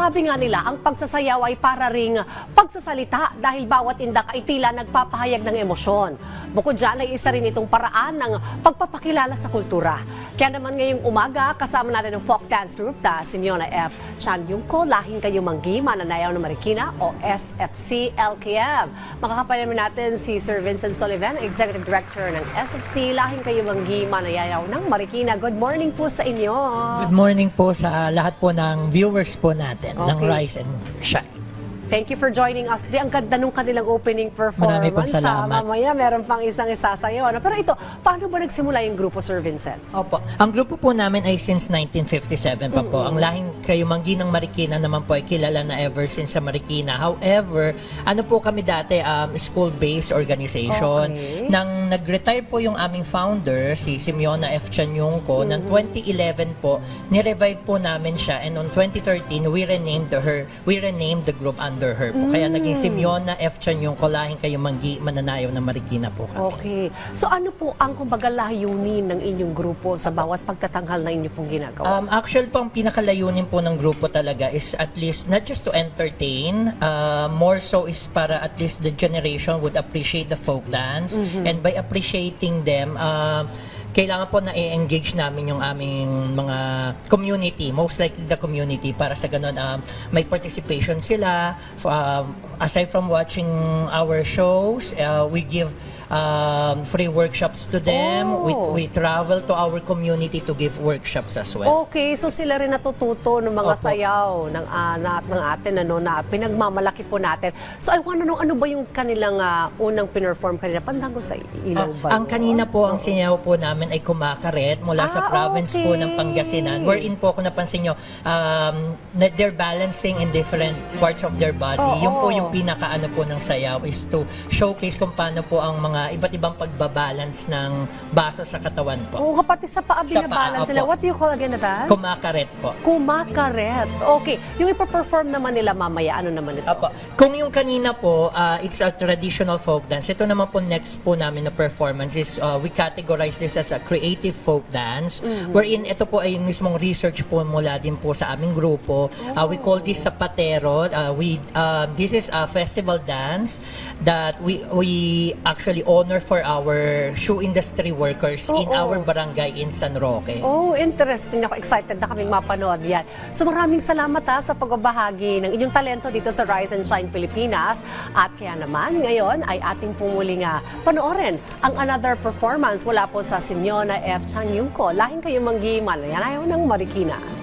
sabi nga nila, ang pagsasayaw ay para ring pagsasalita dahil bawat indak ay tila nagpapahayag ng emosyon. Bukod dyan ay isa rin itong paraan ng pagpapakilala sa kultura. Kaya naman ngayong umaga, kasama natin ang folk dance group na Simeona F. Chan Yungko, Lahing Kayo Manggi, Mananayaw ng Marikina o SFC LKM. Makakapalan naman natin si Sir Vincent Sullivan, Executive Director ng SFC Lahing Kayo Manggi, Mananayaw ng Marikina. Good morning po sa inyo. Good morning po sa lahat po ng viewers po natin ng Okay. Rise and Shine. Thank you for joining us today. Ang ganda nung kanilang opening performance. Marami pong salamat. Ah, mamaya meron pang isang isasayaw. Ano? Pero ito, paano ba nagsimula yung grupo, Sir Vincent? Opo. Ang grupo po namin ay since 1957 pa po. Ang lahing Kayumanggi ng Marikina naman po ay kilala na ever since sa Marikina. However, ano po kami dati, um, school-based organization. Okay. Nang nag-retire po yung aming founder, si Simeona F. Chanyungko, ng 2011 po, nirevive po namin siya. And on 2013, we renamed her, we renamed the group under her po. Kaya naging Simeona F. Chanyungko, lahing Kayumanggi, mananayaw ng Marikina po kami. Okay. So ano po ang kumbaga layunin ng inyong grupo sa bawat pagtatanghal na inyo pong ginagawa? Um, actual po, ang pinakalayunin po ng grupo talaga is at least not just to entertain, uh, more so is para at least the generation would appreciate the folk dance. And by appreciating them, uh, kailangan po na i-engage namin yung aming mga community, most likely the community, para sa ganun, um, may participation sila. Um, aside from watching our shows, uh, we give um, free workshops to them. We, Oh. we travel to our community to give workshops as well. Okay, so sila rin natututo ng mga Opo. sayaw ng anak ng atin ano na pinagmamalaki po natin. So I want to know ano ba yung kanilang ah, unang pinerform kanila? Pandango sa ilaw Ah, ba? ang yun? kanina po, ang sinyaw po namin ay kumakaret mula sa Ah, province po okay. ng Pangasinan. Wherein po, kung napansin nyo, um, na they're balancing in different parts of their body. Oo. Yung po yung pinaka-ano po ng sayaw is to showcase kung paano po ang mga iba't ibang pagbabalance ng baso sa katawan po. Oo, pati sa paa Sa binabalance sila. What do you call again dance? Kumakaret po. Kumakaret. Okay. Yung ipaperform naman nila mamaya, ano naman ito? Apo. Kung yung kanina po, uh, it's a traditional folk dance. Ito naman po next po namin na performance is uh, we categorize this as a creative folk dance wherein ito po ay mismong research po mula din po sa aming grupo. Uh, we call this Zapatero. Uh, we uh, this is a festival dance that we we actually honor for our shoe industry workers in Oo. our barangay in San Roque. Oh, interesting. Ako excited na kaming mapanood yan. So maraming salamat ha sa pagbabahagi ng inyong talento dito sa Rise and Shine Pilipinas. At kaya naman, ngayon ay ating pumuling nga panoorin ang another performance mula po sa Simeona F. Chanyungko. Lahing kayo manggi, manayanayaw ng Marikina.